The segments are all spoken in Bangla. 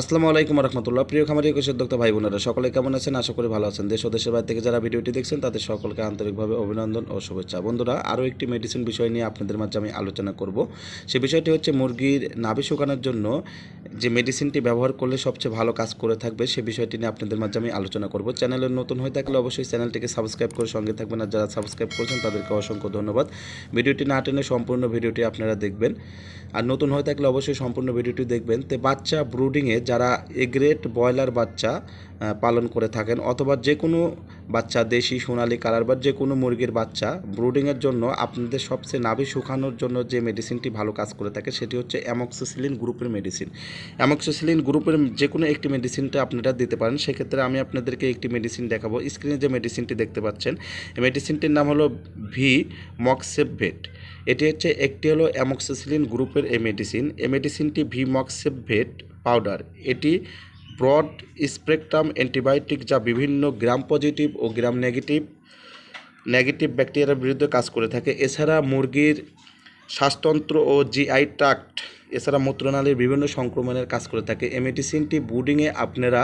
আসসালামু আলাইকুম রহমতুল্লাহ প্রিয় খামারি কৃষক উদ্যোক্তা ভাই বোনেরা, সকলে কেমন আছেন? আশা করি ভালো আছেন। দেশ ও দেশের বাইরে থেকে যারা ভিডিওটি দেখছেন, তাদের সকলকে আন্তরিকভাবে অভিনন্দন ও শুভেচ্ছা। বন্ধুরা, আরও একটি মেডিসিন বিষয় নিয়ে আপনাদের মাঝে আমি আলোচনা করব। সে বিষয়টি হচ্ছে মুরগির নাভি শুকানোর জন্য যে মেডিসিনটি ব্যবহার করলে সবচেয়ে ভালো কাজ করে থাকবে, সে বিষয়টি নিয়ে আপনাদের মাঝে আমি আলোচনা করব। চ্যানেলে নতুন হয়ে থাকলে অবশ্যই চ্যানেলটিকে সাবস্ক্রাইব করে সঙ্গে থাকবেন। আর যারা সাবস্ক্রাইব করেছেন, তাদেরকে অসংখ্য ধন্যবাদ। ভিডিওটি না টেনে সম্পূর্ণ ভিডিওটি আপনারা দেখবেন। আর নতুন হয়ে থাকলে অবশ্যই সম্পূর্ণ ভিডিওটি দেখবেন। তো বাচ্চা ব্রুডিংয়ে যারা এগ্রেট ব্রয়লার বাচ্চা পালন করে থাকেন অথবা যে কোনো বাচ্চা, দেশি, সোনালি কালার বা যে কোনো মুরগির বাচ্চা ব্রুডিংয়ের জন্য আপনাদের সবচেয়ে নাভি শুকানোর জন্য যে মেডিসিনটি ভালো কাজ করে থাকে সেটি হচ্ছে অ্যামক্সিসিলিন গ্রুপের মেডিসিন অ্যামক্সিসিলিন গ্রুপের যে কোনো একটি মেডিসিনটা আপনারা দিতে পারেন, সেক্ষেত্রে আমি আপনাদেরকে একটি মেডিসিন দেখাবো। স্ক্রিনে যে মেডিসিনটি দেখতে পাচ্ছেন মেডিসিনটির নাম হলো ভি মক্সেভেট এটি হচ্ছে, একটি হলো অ্যামক্সিসিলিন গ্রুপের এই মেডিসিন এই মেডিসিনটি ভি মক্সেভেট পাউডার এটি ব্রড স্পেকট্রাম অ্যান্টিবায়োটিক যা বিভিন্ন গ্রাম পজিটিভ ও গ্রাম নেগেটিভ নেগেটিভ ব্যাকটেরিয়ার বিরুদ্ধে কাজ করে থাকে। এছাড়া মুরগির শ্বাসতন্ত্র ও জিআই ট্রাক্ট এছাড়া মূত্রনালীর বিভিন্ন সংক্রমণের কাজ করে থাকে। এই মেডিসিনটি বুডিংয়ে আপনারা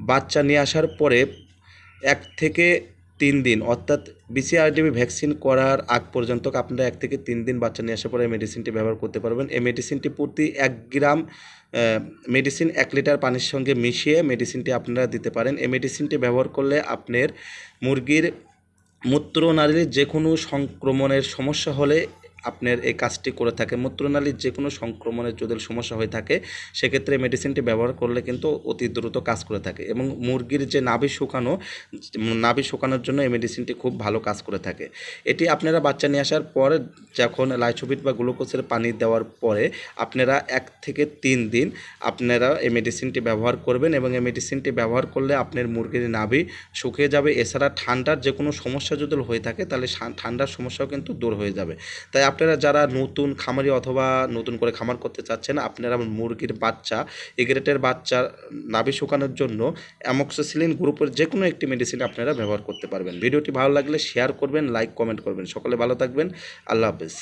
বাচ্চা নিয়ে আসার পরে এক থেকে তিন দিন। অর্থাৎ বিসিআরডিবি ভ্যাকসিন করার আগ পর্যন্ত আপনারা এক থেকে তিন দিন বাচ্চা নিয়ে আসার পরে এই মেডিসিনটি ব্যবহার করতে পারবেন। এই মেডিসিনটি প্রতি এক গ্রাম মেডিসিন এক লিটার পানির সঙ্গে মিশিয়ে মেডিসিনটি আপনারা দিতে পারেন। এই মেডিসিনটি ব্যবহার করলে আপনার মুরগির মূত্রনালীর যে কোনো সংক্রমণের সমস্যা হলে আপনার এই কাজটি করে থাকে। মূত্রনালীর যে কোনো সংক্রমণের যদি সমস্যা হয়ে থাকে, সেক্ষেত্রে মেডিসিনটি ব্যবহার করলে কিন্তু অতি দ্রুত কাজ করে থাকে এবং মুরগির যে নাভি শুকানো, নাভি শুকানোর জন্য এই মেডিসিনটি খুব ভালো কাজ করে থাকে। এটি আপনারা বাচ্চা নিয়ে আসার পর যখন লাইছোবিট বা গ্লুকোজের পানি দেওয়ার পরে আপনারা এক থেকে তিন দিন আপনারা এই মেডিসিনটি ব্যবহার করবেন এবং এই মেডিসিনটি ব্যবহার করলে আপনার মুরগির নাভি শুকিয়ে যাবে। এছাড়া ঠান্ডার যে কোনো সমস্যা যদি হয়ে থাকে, তাহলে ঠান্ডার সমস্যাও কিন্তু দূর হয়ে যাবে। তাই আপনারা যারা নতুন খামারি অথবা নতুন করে খামার করতে চাচ্ছেন, আপনারা মুরগির বাচ্চা, এগ্রেটের বাচ্চা নাভি শুকানোর জন্য অ্যামক্সোসিলিন গ্রুপের যে কোনো একটি মেডিসিন আপনারা ব্যবহার করতে পারবেন। ভিডিওটি ভালো লাগলে শেয়ার করবেন লাইক কমেন্ট করবেন। সকলে ভালো থাকবেন। আল্লাহ হাফেজ।